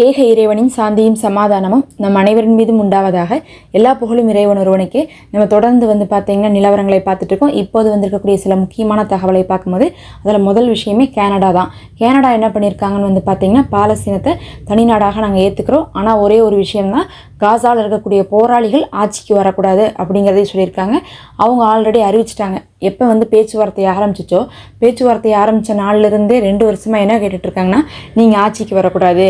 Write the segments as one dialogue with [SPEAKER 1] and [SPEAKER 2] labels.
[SPEAKER 1] ஏக இறைவனின் சாந்தியும் சமாதானமும் நம் அனைவரின் மீதும் உண்டாவதாக எல்லா புகழும் இறைவன் ஒருவனுக்கு. நம்ம தொடர்ந்து வந்து பார்த்தீங்கன்னா நிலவரங்களை பார்த்துட்டு இருக்கோம் இப்போது வந்திருக்கக்கூடிய சில முக்கியமான தகவலை பார்க்கும்போது அதில் முதல் விஷயமே கேனடா தான். கேனடா என்ன பண்ணியிருக்காங்கன்னு வந்து பார்த்தீங்கன்னா பாலஸ்தீனத்தை தனிநாடாக நாங்கள் ஏற்றுக்கிறோம் ஆனால் ஒரே ஒரு விஷயம்தான் காசாவில் இருக்கக்கூடிய போராளிகள் ஆட்சிக்கு வரக்கூடாது அப்படிங்கிறதையும் சொல்லியிருக்காங்க. அவங்க ஆல்ரெடி அறிவிச்சிட்டாங்க. எப்போ வந்து பேச்சுவார்த்தை ஆரம்பிச்சிச்சோ பேச்சுவார்த்தை ஆரம்பித்த நாள்லேருந்தே ரெண்டு வருஷமாக என்ன கேட்டுட்ருக்காங்கன்னா நீங்கள் ஆட்சிக்கு வரக்கூடாது.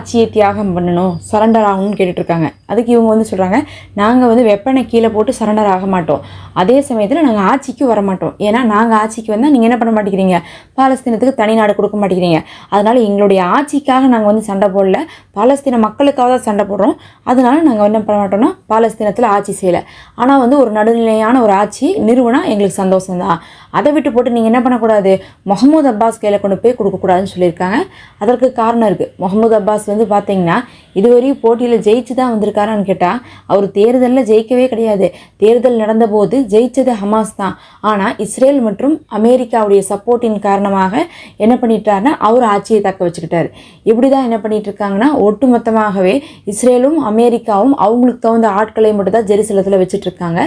[SPEAKER 1] ஆட்சியை தியாகம் பண்ணணும் சரண்டர் ஆகணும்னு கேட்டுட்ருக்காங்க. அதுக்கு இவங்க வந்து சொல்கிறாங்க நாங்கள் வந்து வெப்பனை கீழே போட்டு சரண்டர் ஆக மாட்டோம். அதே சமயத்தில் நாங்கள் ஆட்சிக்கு வர மாட்டோம். ஏன்னா நாங்கள் ஆட்சிக்கு வந்தால் நீங்கள் என்ன பண்ண மாட்டேங்கிறீங்க? பாலஸ்தீனத்துக்கு தனி நாடு கொடுக்க மாட்டேங்கிறீங்க. அதனால் எங்களுடைய ஆட்சிக்காக நாங்கள் வந்து சண்டை போடல. பாலஸ்தீன மக்களுக்காக தான் சண்டை போடுறோம். அதனால நாங்கள் என்ன பண்ண மாட்டோம்னா பாலஸ்தீனத்தில் ஆட்சி செய்யலை. ஆனால் வந்து ஒரு நடுநிலையான ஒரு ஆட்சி நிறுவனம் எங்களுக்கு சந்தோஷம்தான். அதை விட்டு போட்டு நீங்கள் என்ன பண்ணக்கூடாது? முகமது அப்பாஸ் கையில் கொண்டு போய் கொடுக்கக்கூடாதுன்னு சொல்லியிருக்காங்க. அதற்கு காரணம் இருக்குது முகமது அப்பாஸ் வந்து பார்த்தீங்கன்னா இதுவரையும் போட்டியில் ஜெயிச்சு தான் வந்திருக்காரான்னு கேட்டால் அவர் தேர்தலில் ஜெயிக்கவே கிடையாது. தேர்தல் நடந்தபோது ஜெயிச்சது ஹமாஸ் தான். ஆனால் இஸ்ரேல் மற்றும் அமெரிக்காவுடைய சப்போர்ட்டின் காரணமாக என்ன பண்ணிட்டாருன்னா அவர் ஆட்சியை தக்க வச்சுக்கிட்டார். இப்படி தான் என்ன பண்ணிட்டு இருக்காங்கன்னா ஒட்டுமொத்தமாகவே இஸ்ரேலும் அமெரிக்காவும் அவங்களுக்கு தகுந்த ஆட்களை மட்டும் தான் ஜெருசலத்தில் வச்சுட்டு இருக்காங்க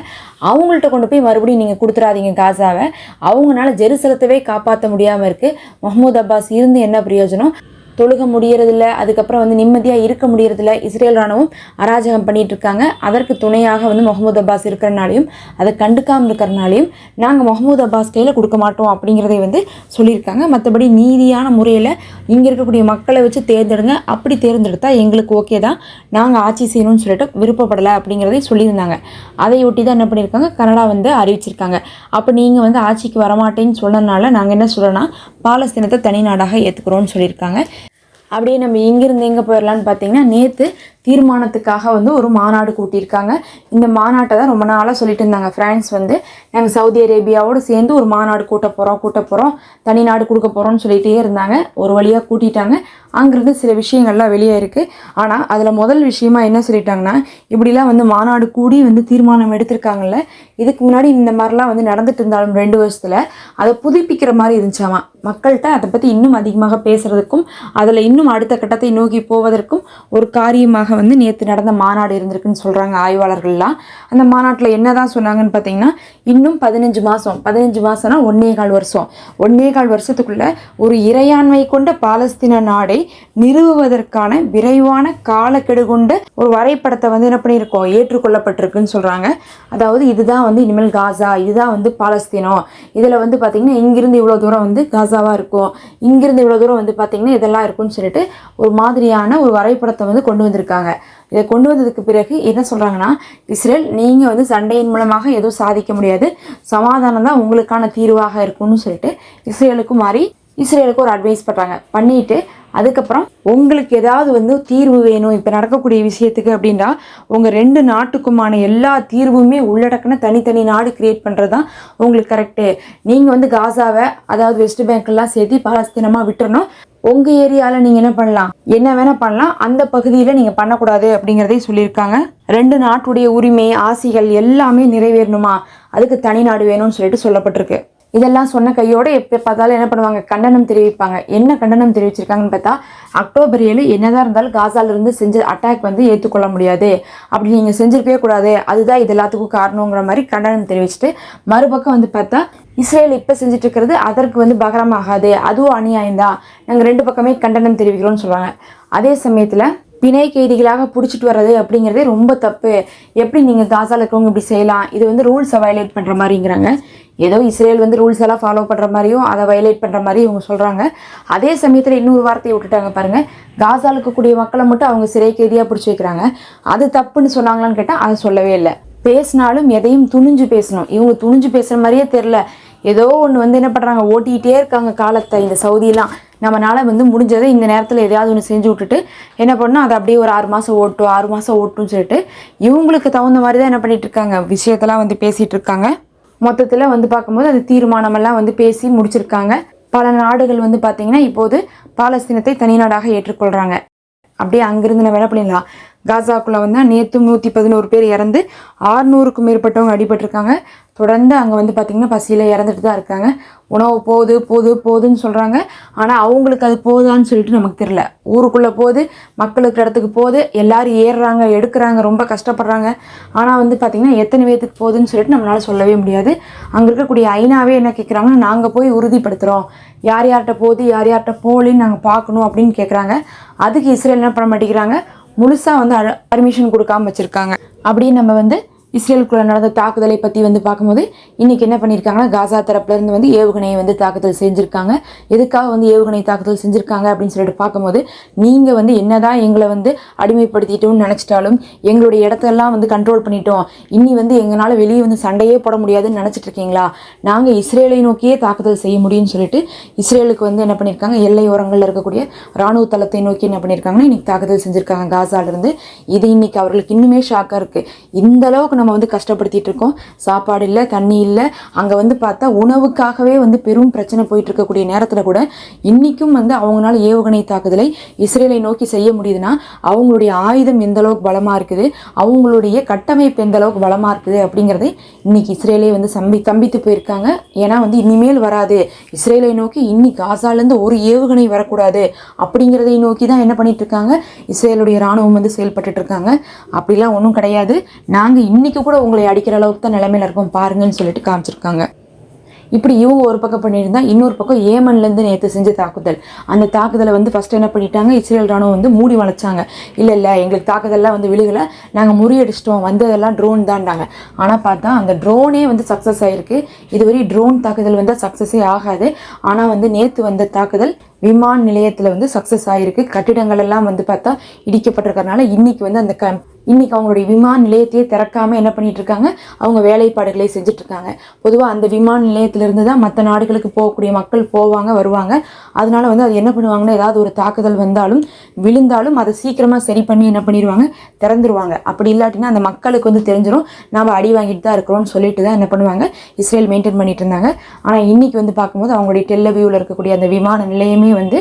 [SPEAKER 1] அவங்கள்ட்ட கொண்டு போய் மறுபடியும் நீங்கள் கொடுத்துறாதீங்க காசாவை. அவங்களால ஜெருசலத்தவே காப்பாற்ற முடியாமல் இருக்குது முகமது அப்பாஸ் இருந்து என்ன பிரயோஜனம்? தொழுக முடியறதில்ல அதுக்கப்புறம் வந்து நிம்மதியாக இருக்க முடியறதில்ல. இஸ்ரேல் ராணுவம் அராஜகம் பண்ணிட்டு இருக்காங்க அதற்கு துணையாக வந்து முகமது அப்பாஸ் இருக்கிறனாலையும் அதை கண்டுக்காமல் இருக்கிறனாலையும் நாங்கள் முகமது அப்பாஸ் கையில் கொடுக்க மாட்டோம் அப்படிங்கிறதை வந்து சொல்லியிருக்காங்க. மற்றபடி நீதியான முறையில் இங்கே இருக்கக்கூடிய மக்களை வச்சு தேர்ந்தெடுங்க. அப்படி தேர்ந்தெடுத்தா எங்களுக்கு ஓகே தான். நாங்கள் ஆட்சி செய்யணும்னு சொல்லிட்டு விருப்பப்படலை அப்படிங்கிறதை சொல்லியிருந்தாங்க. அதை ஒட்டி தான் என்ன பண்ணியிருக்காங்க? கனடா வந்து அறிவிச்சிருக்காங்க. அப்போ நீங்கள் வந்து ஆட்சிக்கு வரமாட்டேன்னு சொன்னதுனால நாங்கள் என்ன சொல்கிறோன்னா பாலஸ்தீனத்தை தனி நாடாக ஏற்றுக்கிறோன்னு சொல்லியிருக்காங்க. அப்படியே நம்ம இங்கேருந்து எங்கே போயிடலான்னு பார்த்தீங்கன்னா நேற்று தீர்மானத்துக்காக வந்து ஒரு மாநாடு கூட்டியிருக்காங்க. இந்த மாநாட்டை தான் ரொம்ப நாளாக சொல்லிட்டு இருந்தாங்க ஃப்ரான்ஸ் வந்து. நாங்கள் சவுதி அரேபியாவோடு சேர்ந்து ஒரு மாநாடு கூட்ட போகிறோம் கூட்ட போகிறோம் தனி நாடு கொடுக்க போகிறோம்னு சொல்லிகிட்டே இருந்தாங்க. ஒரு வழியாக கூட்டிட்டாங்க. அங்கேருந்து சில விஷயங்கள்லாம் வெளியே இருக்குது ஆனால் அதில் முதல் விஷயமா என்ன சொல்லிட்டாங்கன்னா இப்படிலாம் வந்து மாநாடு கூடி வந்து தீர்மானம் எடுத்திருக்காங்கல்ல. இதுக்கு முன்னாடி இந்த மாதிரிலாம் வந்து நடந்துட்டு இருந்தாலும் ரெண்டு வருஷத்தில் அதை புதுப்பிக்கிற மாதிரி இருந்துச்சாமா? மக்கள்கிட்ட அதை பற்றி இன்னும் அதிகமாக பேசுகிறதுக்கும் அதில் இன்னும் அடுத்த கட்டத்தை நோக்கி போவதற்கும் ஒரு காரியமாக வந்து நேற்று நடந்த மாநாடு இருந்திருக்குன்னு சொல்கிறாங்க ஆய்வாளர்கள்லாம். அந்த மாநாட்டில் என்ன தான் சொன்னாங்கன்னு பார்த்தீங்கன்னா இன்னும் பதினஞ்சு மாதம் பதினஞ்சு மாதம்னா ஒன்னே கால் வருஷம். ஒன்னே கால் வருஷத்துக்குள்ளே ஒரு இறையாண்மை கொண்ட பாலஸ்தீன நாடை நிறுவுவதற்கான விரைவான காலக்கெடு கொண்ட ஒரு வரைபடத்தை வந்து என்ன பண்ணியிருக்கோம் ஏற்றுக்கொள்ளப்பட்டிருக்குன்னு சொல்கிறாங்க அதாவது இதுதான் வந்து இனிமேல் காசா இதுதான் வந்து பாலஸ்தீனம் இதில் வந்து பார்த்திங்கன்னா இங்கிருந்து இவ்வளோ தூரம் வந்து காசாவாக இருக்கும். இங்கிருந்து இவ்வளோ தூரம் வந்து பார்த்திங்கன்னா இதெல்லாம் இருக்கும்னு சொல்லிட்டு ஒரு மாதிரியான ஒரு வரைபடத்தை வந்து கொண்டு வந்திருக்காங்க. இதை கொண்டு வந்ததுக்கு பிறகு என்ன சொல்கிறாங்கன்னா இஸ்ரேல் நீங்கள் வந்து சண்டையின் மூலமாக எதுவும் சாதிக்க முடியாது. சமாதானம் தான் உங்களுக்கான தீர்வாக இருக்கும்னு சொல்லிட்டு இஸ்ரேலுக்கு மாறி இஸ்ரேலுக்கு ஒரு அட்வைஸ் பண்ணுறாங்க பண்ணிவிட்டு அதுக்கப்புறம் உங்களுக்கு ஏதாவது வந்து தீர்வு வேணும் இப்போ நடக்கக்கூடிய விஷயத்துக்கு அப்படின்னா உங்கள் ரெண்டு நாட்டுக்குமான எல்லா தீர்வுமே உள்ளடக்கின தனித்தனி நாடு கிரியேட் பண்ணுறது தான் உங்களுக்கு கரெக்டு நீங்கள் வந்து காசாவை அதாவது வெஸ்ட் பேங்க்லாம் சேர்த்து பாலஸ்தீனமாக விட்டுறணும். உங்கள் ஏரியாவில் நீங்கள் என்ன பண்ணலாம்? என்ன வேணால் பண்ணலாம். அந்த பகுதியில் நீங்கள் பண்ணக்கூடாது அப்படிங்கிறதையும் சொல்லியிருக்காங்க. ரெண்டு நாட்டுடைய உரிமை ஆசைகள் எல்லாமே நிறைவேறணுமா? அதுக்கு தனி நாடு வேணும்னு சொல்லிட்டு சொல்லப்பட்டிருக்கு. இதெல்லாம் சொன்ன கையோடு எப்போ பார்த்தாலும் என்ன பண்ணுவாங்க? கண்டனம் தெரிவிப்பாங்க. என்ன கண்டனம் தெரிவிச்சிருக்காங்கன்னு பார்த்தா அக்டோபர் ஏழு என்னதான் இருந்தாலும் காசாலிருந்து செஞ்ச அட்டாக் வந்து ஏற்றுக்கொள்ள முடியாது. அப்படி நீங்கள் செஞ்சிருக்கவே கூடாது. அதுதான் இது எல்லாத்துக்கும் காரணங்கிற மாதிரி கண்டனம் தெரிவிச்சுட்டு மறுபக்கம் வந்து பார்த்தா இஸ்ரேல் இப்போ செஞ்சுட்டு இருக்கிறது அதற்கு வந்து பகரமாகாது. அதுவும் அநியாயம்தான். நாங்கள் ரெண்டு பக்கமே கண்டனம் தெரிவிக்கிறோம்னு சொல்கிறாங்க அதே சமயத்தில் பிணை கைதிகளாக பிடிச்சிட்டு வர்றது அப்படிங்கிறதே ரொம்ப தப்பு. எப்படி நீங்கள் காசால இருக்கவங்க இப்படி செய்யலாம்? இது வந்து ரூல்ஸை வயலேட் பண்ணுற மாதிரிங்கிறாங்க. ஏதோ இஸ்ரேல் வந்து ரூல்ஸ் எல்லாம் ஃபாலோ பண்ணுற மாதிரியும் அதை வயலேட் பண்ணுற மாதிரியும் இவங்க சொல்கிறாங்க அதே சமயத்தில் இன்னொரு வார்த்தையை விட்டுட்டாங்க பாருங்கள் காசால் இருக்கக்கூடிய மக்களை மட்டும் அவங்க சிறை கைதியாக பிடிச்சி வைக்கிறாங்க. அது தப்புன்னு சொன்னாங்களான்னு கேட்டால் அதை சொல்லவே இல்லை. பேசினாலும் எதையும் துணிஞ்சு பேசணும். இவங்க துணிஞ்சு பேசுகிற மாதிரியே தெரில ஏதோ ஒன்று வந்து என்ன பண்ணுறாங்க ஓட்டிகிட்டே இருக்காங்க காலத்தை இந்த சவுதியெலாம் நம்மளால வந்து முடிஞ்சதை இந்த நேரத்தில் எதையாவது ஒன்று செஞ்சு விட்டுட்டு என்ன பண்ணணும் அதை அப்படியே ஒரு ஆறு மாதம் ஓட்டும் ஆறு மாதம் ஓட்டும்னு சொல்லிட்டு இவங்களுக்கு தகுந்த மாதிரி தான் என்ன பண்ணிகிட்ருக்காங்க விஷயத்தெல்லாம் வந்து பேசிகிட்டு இருக்காங்க. மொத்தத்தில் வந்து பார்க்கும்போது அது தீர்மானமெல்லாம் வந்து பேசி முடிச்சிருக்காங்க. பல நாடுகள் வந்து பார்த்திங்கன்னா இப்போது பாலஸ்தீனத்தை தனி நாடாக ஏற்றுக்கொள்கிறாங்க அப்படியே அங்கிருந்து நான் வேலை பண்ணிடலாம்? காசாக்குள்ளே வந்து நேற்று நூற்றி பதினோரு பேர் இறந்து ஆறுநூறுக்கும் மேற்பட்டவங்க அடிபட்டிருக்காங்க. தொடர்ந்து அங்கே வந்து பார்த்திங்கன்னா பசியில் இறந்துட்டு தான் இருக்காங்க. உணவு போகுது போது போகுதுன்னு சொல்கிறாங்க ஆனால் அவங்களுக்கு அது போகுதான்னு சொல்லிட்டு நமக்கு தெரில ஊருக்குள்ளே போகுது மக்களுக்கு இடத்துக்கு போகுது எல்லோரும் ஏறுறாங்க எடுக்கிறாங்க ரொம்ப கஷ்டப்படுறாங்க. ஆனால் வந்து பார்த்திங்கன்னா எத்தனை பேத்துக்கு போகுதுன்னு சொல்லிட்டு நம்மளால் சொல்லவே முடியாது. அங்கே இருக்கக்கூடிய ஐநாவே என்ன கேட்குறாங்கன்னா நாங்கள் போய் உறுதிப்படுத்துகிறோம் யார் யார்கிட்ட போகுது யார் யார்கிட்ட போகலின்னு நாங்கள் பார்க்கணும் அப்படின்னு கேட்குறாங்க அதுக்கு இஸ்ரேல் என்ன பண்ண மாட்டேங்கிறாங்க? முழுசாக வந்து பர்மிஷன் கொடுக்காம வச்சுருக்காங்க. அப்படியே நம்ம வந்து இஸ்ரேலுக்குள்ள நடந்த தாக்குதலை பற்றி வந்து பார்க்கும்போது இன்றைக்கி என்ன பண்ணியிருக்காங்கன்னா காசா தரப்புலேருந்து வந்து ஏவுகணையை வந்து தாக்குதல் செஞ்சுருக்காங்க. எதுக்காக வந்து ஏவுகணை தாக்குதல் செஞ்சுருக்காங்க அப்படின்னு சொல்லிட்டு பார்க்கும்போது நீங்கள் வந்து என்னதான் எங்களை வந்து அடிமைப்படுத்திட்டோம்னு நினச்சிட்டாலும் எங்களுடைய இடத்தெல்லாம் வந்து கண்ட்ரோல் பண்ணிட்டோம். இனி வந்து எங்களால் வெளியே வந்து சண்டையே போட முடியாதுன்னு நினச்சிட்டு இருக்கீங்களா? நாங்கள் இஸ்ரேலை நோக்கியே தாக்குதல் செய்ய முடியும்னு சொல்லிட்டு இஸ்ரேலுக்கு வந்து என்ன பண்ணியிருக்காங்க எல்லை ஓரங்களில் இருக்கக்கூடிய ராணுவ தளத்தை நோக்கி என்ன பண்ணியிருக்காங்கன்னா இன்றைக்கி தாக்குதல் செஞ்சுருக்காங்க காசாலேருந்து இது இன்னைக்கு அவர்களுக்கு இன்னுமே ஷாக்காக இருக்குது இந்த அளவுக்கு நம்ம வந்து கஷ்டப்படுத்திகிட்டு இருக்கோம். சாப்பாடு இல்லை தண்ணி இல்லை. அங்கே வந்து பார்த்தா உணவுக்காகவே வந்து பெரும் பிரச்சனை போயிட்டு இருக்கக்கூடிய நேரத்தில் கூட இன்றைக்கும் வந்து அவங்களால ஏவுகணை தாக்குதலை இஸ்ரேலை நோக்கி செய்ய முடியுதுன்னா அவங்களுடைய ஆயுதம் எந்த அளவுக்கு பலமாக இருக்குது அவங்களுடைய கட்டமைப்பு எந்த அளவுக்கு பலமாக இருக்குது அப்படிங்கிறதை இன்னைக்கு இஸ்ரேலே வந்து சம்பி தம்பித்து போயிருக்காங்க. ஏன்னா வந்து இனிமேல் வராது. இஸ்ரேலை நோக்கி இன்னி காசாலேருந்து ஒரு ஏவுகணை வரக்கூடாது அப்படிங்கிறதை நோக்கி தான் என்ன பண்ணிட்டு இருக்காங்க. இஸ்ரேலுடைய ராணுவம் வந்து செயல்பட்டு இருக்காங்க. அப்படிலாம் ஒன்றும் கிடையாது. நாங்கள் இன்னைக்கு கூட உங்களை அடிக்கிற அளவுக்கு தான் நிலைமையில இருக்கும். பாருங்கன்னு சொல்லிட்டு காமிச்சிருக்காங்க. இப்படி இவங்க ஒரு பக்கம் பண்ணியிருந்தா இன்னொரு பக்கம் ஏமன்லேருந்து நேற்று செஞ்ச தாக்குதல். அந்த தாக்குதலை வந்து ஃபஸ்ட்டு என்ன பண்ணிட்டாங்க? இஸ்ரேல் ராணுவம் வந்து மூடி வளைச்சாங்க. இல்லை இல்லை எங்களுக்கு தாக்குதல்லாம் வந்து விழுகலை. நாங்கள் முறியடிச்சிட்டோம். வந்ததெல்லாம் ட்ரோன் தான்டாங்க. ஆனால் பார்த்தா அந்த ட்ரோனே வந்து சக்ஸஸ் ஆகிருக்கு இதுவரை ட்ரோன் தாக்குதல் வந்து சக்ஸஸே ஆகாது. ஆனால் வந்து நேற்று வந்த தாக்குதல் விமான நிலையத்தில் வந்து சக்ஸஸ் ஆகிருக்கு கட்டிடங்கள் எல்லாம் வந்து பார்த்தா இடிக்கப்பட்டிருக்கறனால இன்றைக்கி வந்து அந்த க இன்றைக்கி அவங்களுடைய விமான நிலையத்தையே திறக்காமல் என்ன பண்ணிகிட்ருக்காங்க இருக்காங்க? அவங்க வேலைப்பாடுகளை செஞ்சிட்ருக்காங்க பொதுவாக அந்த விமான நிலையத்திலிருந்து தான் மற்ற நாடுகளுக்கு போகக்கூடிய மக்கள் போவாங்க வருவாங்க. அதனால் வந்து அது என்ன பண்ணுவாங்கன்னா ஏதாவது ஒரு தாக்குதல் வந்தாலும் விழுந்தாலும் அதை சீக்கிரமாக சரி பண்ணி என்ன பண்ணிடுவாங்க? திறந்துருவாங்க. அப்படி இல்லாட்டினா அந்த மக்களுக்கு வந்து தெரிஞ்சிடும் நாம் அடி வாங்கிட்டு தான் இருக்கிறோம்னு சொல்லிட்டு தான் என்ன பண்ணுவாங்க? இஸ்ரேல் மெயின்டைன் பண்ணிட்டு இருந்தாங்க. ஆனால் இன்றைக்கி வந்து பார்க்கும்போது அவங்களுடைய டெல்லவியூவில் இருக்கக்கூடிய அந்த விமான நிலையமே வந்து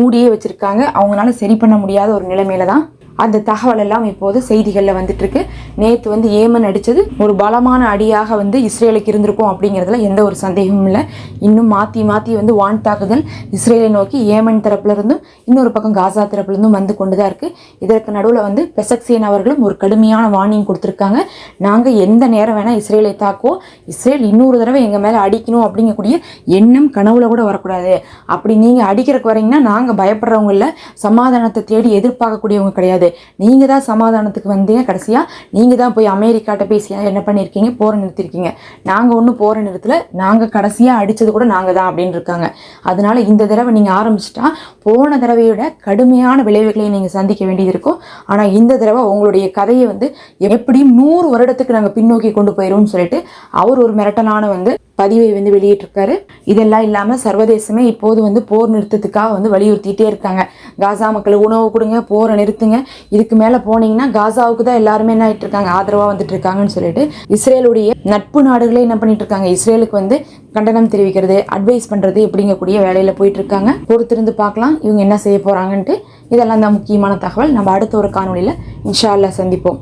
[SPEAKER 1] மூடியே வச்சுருக்காங்க. அவங்களால சரி பண்ண முடியாத ஒரு நிலைமையில தான் அந்த தகவல் எல்லாம் இப்போது செய்திகளில் வந்துட்டு இருக்கு நேற்று வந்து ஏமன் அடித்தது ஒரு பலமான அடியாக வந்து இஸ்ரேலுக்கு இருந்திருக்கும் அப்படிங்கிறதுல எந்த ஒரு சந்தேகமும் இல்லை. இன்னும் மாற்றி மாற்றி வந்து வான் தாக்குதல் இஸ்ரேலை நோக்கி ஏமன் தரப்புலேருந்தும் இன்னொரு பக்கம் காசா தரப்புலேருந்தும் வந்து கொண்டு தான் இருக்குது இதற்கு நடுவில் வந்து பெசக்சேன் அவர்களும் ஒரு கடுமையான வார்னிங் கொடுத்துருக்காங்க. நாங்கள் எந்த நேரம் வேணால் இஸ்ரேலை தாக்குவோம். இஸ்ரேல் இன்னொரு தடவை எங்கள் மேலே அடிக்கணும் அப்படிங்கக்கூடிய எண்ணம் கனவுல கூட வரக்கூடாது. அப்படி நீங்கள் அடிக்கிறக்கு வரீங்கன்னா நாங்கள் பயப்படுறவங்க இல்லை. சமாதானத்தை தேடி எதிர்பார்க்கக்கூடியவங்க கிடையாது. நீங்கள் தான் சமாதானத்துக்கு வந்தீங்க கடைசியாக நீங்கள் தான் போய் அமெரிக்காட்ட பேசி என்ன பண்ணியிருக்கீங்க போரை நிறுத்திருக்கீங்க. நாங்கள் ஒன்றும் போகிற நிறுத்தல. நாங்கள் கடைசியாக அடித்தது கூட நாங்கள் தான் அப்படின்னு இருக்காங்க. அதனால இந்த தடவை நீங்கள் ஆரம்பிச்சிட்டா போன தடவையோட கடுமையான விளைவுகளை நீங்கள் சந்திக்க வேண்டியது இருக்கும். ஆனால் இந்த தடவை உங்களுடைய கதையை வந்து எப்படியும் நூறு வருடத்துக்கு நாங்கள் பின்னோக்கி கொண்டு போயிடுவோம்னு சொல்லிட்டு அவர் ஒரு மிரட்டலான வந்து பதிவை வந்து வெளியிட்டிருக்காரு. இதெல்லாம் இல்லாமல் சர்வதேசமே இப்போது வந்து போர் நிறுத்தத்துக்காக வந்து வலியுறுத்திட்டே இருக்காங்க. காசா மக்களுக்கு உணவு கொடுங்க போரை நிறுத்துங்க. இதுக்கு மேலே போனீங்கன்னா காசாவுக்கு தான் எல்லாருமே என்ன ஆகிட்டு இருக்காங்க ஆதரவாக வந்துட்டு இருக்காங்கன்னு சொல்லிட்டு இஸ்ரேலுடைய நட்பு நாடுகளே என்ன பண்ணிட்டு இருக்காங்க இஸ்ரேலுக்கு வந்து கண்டனம் தெரிவிக்கிறது அட்வைஸ் பண்ணுறது இப்படிங்கக்கூடிய வேலையில் போயிட்டு இருக்காங்க பொறுத்திருந்து பார்க்கலாம். இவங்க என்ன செய்ய போகிறாங்கன்ட்டு இதெல்லாம் தான் முக்கியமான தகவல். நம்ம அடுத்த ஒரு காணொலியில் இன்ஷா சந்திப்போம்.